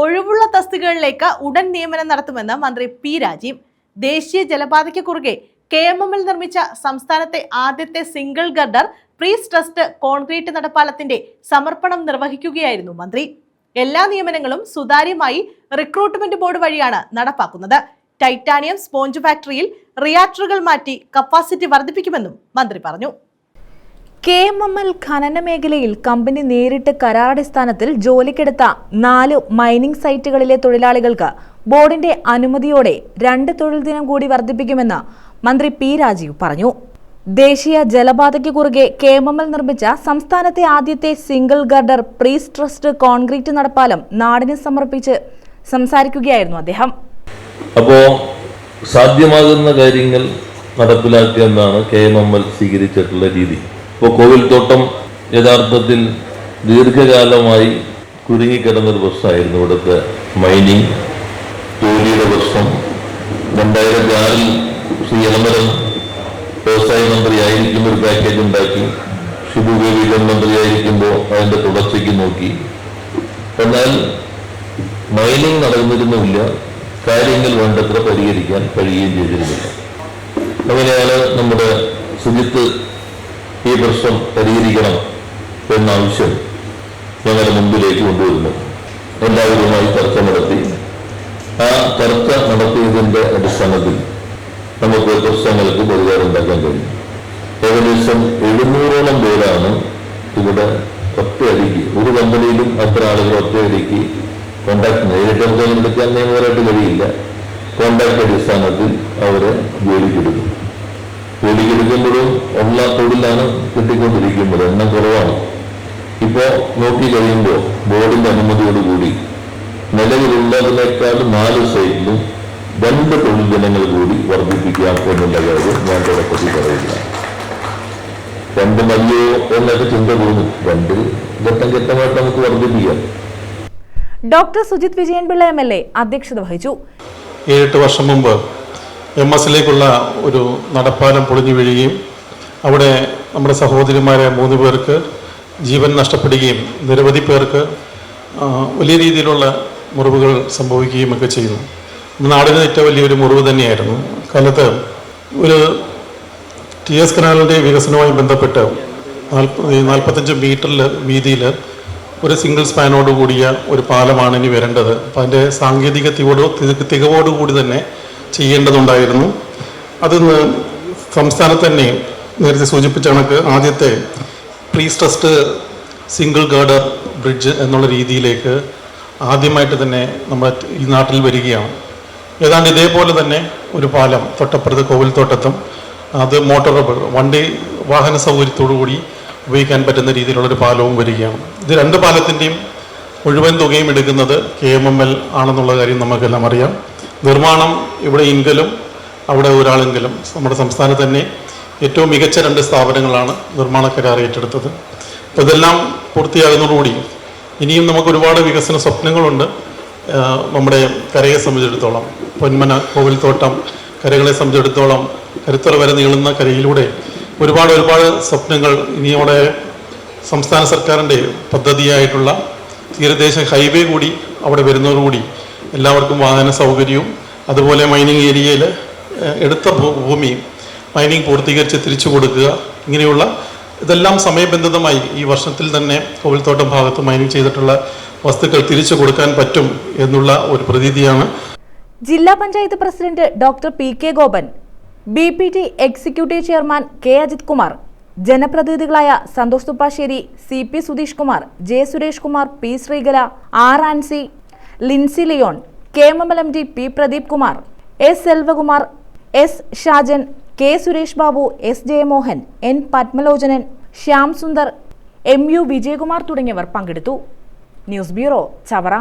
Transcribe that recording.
ഒഴിവുള്ള തസ്തികകളിലേക്ക് ഉടൻ നിയമനം നടത്തുമെന്ന് മന്ത്രി പി രാജീവ്. ദേശീയ ജലപാതയ്ക്ക് കുറുകെ കെ എം എമ്മിൽ നിർമ്മിച്ച സംസ്ഥാനത്തെ ആദ്യത്തെ single girder prestressed concrete നടപ്പാലത്തിന്റെ സമർപ്പണം നിർവഹിക്കുകയായിരുന്നു മന്ത്രി. എല്ലാ നിയമനങ്ങളും സുതാര്യമായി റിക്രൂട്ട്മെന്റ് ബോർഡ് വഴിയാണ് നടപ്പാക്കുന്നത്. ടൈറ്റാനിയം സ്പോഞ്ച് ഫാക്ടറിയിൽ റിയാക്ടറുകൾ മാറ്റി കപ്പാസിറ്റി വർദ്ധിപ്പിക്കുമെന്നും മന്ത്രി പറഞ്ഞു. കെ എം എം എൽ ഖനന മേഖലയിൽ കമ്പനി നേരിട്ട് കരാറടിസ്ഥാനത്തിൽ ജോലിക്കെടുത്ത നാല് മൈനിംഗ് സൈറ്റുകളിലെ തൊഴിലാളികൾക്ക് ബോർഡിന്റെ അനുമതിയോടെ രണ്ട് തൊഴിൽ ദിനം കൂടി വർദ്ധിപ്പിക്കുമെന്ന് മന്ത്രി പി രാജീവ് പറഞ്ഞു. ദേശീയ ജലപാതയ്ക്ക് കുറുകെ കെ എം എം എൽ നിർമ്മിച്ച സംസ്ഥാനത്തെ ആദ്യത്തെ single girder prestressed concrete നടപ്പാലം നാടിന് സമർപ്പിച്ച് സംസാരിക്കുകയായിരുന്നു അദ്ദേഹം. അപ്പോൾ സാധ്യമാകുന്ന കാര്യങ്ങൾ നടപ്പിലാക്കുക എന്നാണ് കെ എം എം എൽ സ്വീകരിച്ചിട്ടുള്ള രീതി. ഇപ്പോൾ കോവിൽത്തോട്ടം യഥാർത്ഥത്തിൽ ദീർഘകാലമായി കുരുങ്ങിക്കിടന്നൊരു പ്രശ്നമായിരുന്നു ഇവിടുത്തെ മൈനിങ് ജോലിയുടെ പ്രശ്നം. രണ്ടായിരത്തി ആറിൽ ശ്രീ എളമരം വ്യവസായ മന്ത്രിയായിരിക്കും ഒരു പാക്കേജ് ഉണ്ടാക്കി. ഷിബു ബേബി മന്ത്രിയായിരിക്കുമ്പോൾ അതിന്റെ തുടർച്ചയ്ക്ക് നോക്കി. എന്നാൽ മൈനിങ് നടന്നിരുന്നില്ല കാര്യങ്ങൾ വേണ്ടത്ര പരിഹരിക്കാൻ കഴിയുകയും ചെയ്തിരുന്നില്ല. അങ്ങനെയാണ് നമ്മുടെ സുജിത്ത് ഈ പ്രശ്നം പരിഹരിക്കണം എന്ന ആവശ്യം ഞങ്ങളുടെ മുമ്പിലേക്ക് കൊണ്ടുവരുന്നു. എല്ലാവരുമായി ചർച്ച നടത്തി. ആ ചർച്ച നടത്തിയതിന്റെ അടിസ്ഥാനത്തിൽ നമുക്ക് പ്രശ്നങ്ങൾക്ക് പരിഹാരം ഉണ്ടാക്കാൻ കഴിയും. ഏകദേശം എഴുന്നൂറോളം പേരാണ് ഇവിടെ ഒറ്റയടിക്ക് ഒരു കമ്പനിയിലും അത്ര ആളുകൾ ഒറ്റയടിക്ക് കോണ്ടാക്ട് നേരിട്ട് നമുക്ക് എടുക്കാൻ നിയമപരമായിട്ട് കഴിയില്ല. കോണ്ടാക്ട് അടിസ്ഥാനത്തിൽ ജോലിക്കെടുക്കും ജോലിക്കെടുക്കുമ്പോഴും ഉള്ള തൊഴിലാണ് കിട്ടിക്കൊണ്ടിരിക്കുന്നത്. എണ്ണം കുറവാണ്. ഇപ്പോൾ നോക്കി കഴിയുമ്പോൾ ബോർഡിന്റെ അനുമതിയോടുകൂടി നിലവിലുള്ളതിനേക്കാൾ നാല് സൈറ്റിലും രണ്ട് തൊഴിൽ ദിനങ്ങൾ കൂടി വർദ്ധിപ്പിക്കാം എന്നുള്ള കാര്യം ഞാൻ തുടക്കത്തിൽ പറയില്ല രണ്ട് മതിയോ എന്നൊക്കെ ചിന്ത തോന്നും രണ്ട് ഘട്ടം ഘട്ടമായിട്ട് നമുക്ക് വർദ്ധിപ്പിക്കാം. Doctor Sujith Vijayanpillai M L A അധ്യക്ഷത വഹിച്ചു. ഏഴെട്ട് വർഷം മുമ്പ് എം എസിലേക്കുള്ള ഒരു നടപ്പാലം പൊളിഞ്ഞു വീഴുകയും അവിടെ നമ്മുടെ സഹോദരിമാരെ മൂന്ന് പേർക്ക് ജീവൻ നഷ്ടപ്പെടുകയും നിരവധി പേർക്ക് വലിയ രീതിയിലുള്ള മുറിവുകൾ സംഭവിക്കുകയും ഒക്കെ ചെയ്തു നാടിന് ഏറ്റവും വലിയൊരു മുറിവ് തന്നെയായിരുന്നു. കാലത്ത് ഒരു ടി എസ് കനാലിന്റെ വികസനവുമായി ബന്ധപ്പെട്ട് നാൽപ്പ നാൽപ്പത്തഞ്ച് മീറ്ററിൽ വീതിയിൽ ഒരു സിംഗിൾ സ്പാനോട് കൂടിയ ഒരു പാലമാണ് ഇനി വരേണ്ടത്. അപ്പം അതിന്റെ സാങ്കേതിക തികവോട് തികവോടുകൂടി തന്നെ ചെയ്യേണ്ടതുണ്ടായിരുന്നു. അത് സംസ്ഥാനത്ത് തന്നെ നേരത്തെ സൂചിപ്പിച്ച കണക്ക് ആദ്യത്തെ prestressed single girder bridge എന്നുള്ള രീതിയിലേക്ക് ആദ്യമായിട്ട് തന്നെ നമ്മൾ ഈ നാട്ടിൽ വരികയാണ്. ഏതാണ്ട് ഇതേപോലെ തന്നെ ഒരു പാലം തൊട്ടപ്പുറത്ത് കോവിൽത്തോട്ടത്തും അത് മോട്ടോർ വണ്ടി വാഹന സൗകര്യത്തോടു കൂടി ഉപയോഗിക്കാൻ പറ്റുന്ന രീതിയിലുള്ളൊരു പാലവും വരികയാണ്. ഇത് രണ്ട് പാലത്തിന്റെയും മുഴുവൻ തുകയും എടുക്കുന്നത് കെ എം എം എൽ ആണെന്നുള്ള കാര്യം നമുക്കെല്ലാം അറിയാം. നിർമ്മാണം ഇവിടെ ഇൻകലും അവിടെ ഒരാളെങ്കിലും. നമ്മുടെ സംസ്ഥാനത്ത് തന്നെ ഏറ്റവും മികച്ച രണ്ട് സ്ഥാപനങ്ങളാണ് നിർമ്മാണ കരാർ ഏറ്റെടുത്തത്. അപ്പോൾ ഇതെല്ലാം പൂർത്തിയാകുന്നതോടുകൂടി ഇനിയും നമുക്ക് ഒരുപാട് വികസന സ്വപ്നങ്ങളുണ്ട്. നമ്മുടെ കരയെ സംബന്ധിച്ചിടത്തോളം പൊന്മന കോവിൽത്തോട്ടം കരകളെ സംബന്ധിച്ചിടത്തോളം കരുത്തറ വരെ നീളുന്ന കരയിലൂടെ ഒരുപാട് ഒരുപാട് സ്വപ്നങ്ങൾ ഇനിയോടെ സംസ്ഥാന സർക്കാരിന്റെ പദ്ധതിയായിട്ടുള്ള തീരദേശ ഹൈവേ കൂടി അവിടെ വരുന്നതോടുകൂടി എല്ലാവർക്കും വാഹന സൗകര്യവും. അതുപോലെ മൈനിങ് ഏരിയയിൽ എടുത്ത ഭൂമിയും ഭൂമി മൈനിങ് പൂർത്തീകരിച്ച് തിരിച്ചു കൊടുക്കുക. ഇങ്ങനെയുള്ള ഇതെല്ലാം സമയബന്ധിതമായി ഈ വർഷത്തിൽ തന്നെ കോവിൽത്തോട്ടം ഭാഗത്ത് മൈനിങ് ചെയ്തിട്ടുള്ള വസ്തുക്കൾ തിരിച്ചു കൊടുക്കാൻ പറ്റും എന്നുള്ള ഒരു പ്രതീതിയാണ്. ജില്ലാ panchayat president doctor P K Gopan B P T executive chairman K Ajith Kumar ജനപ്രതിനിധികളായ Santhosh Thuppassery C P Sudheesh Kumar J Suresh Kumar P Sreekala R Ancy Lincy Leon K M M D P Pradeep Kumar S Selvakumar S Shajan K Suresh Babu S Jayamohan N Padmalochanan Shyam Sundar M U Vijayakumar തുടങ്ങിയവർ പങ്കെടുത്തു. News bureau Chavara.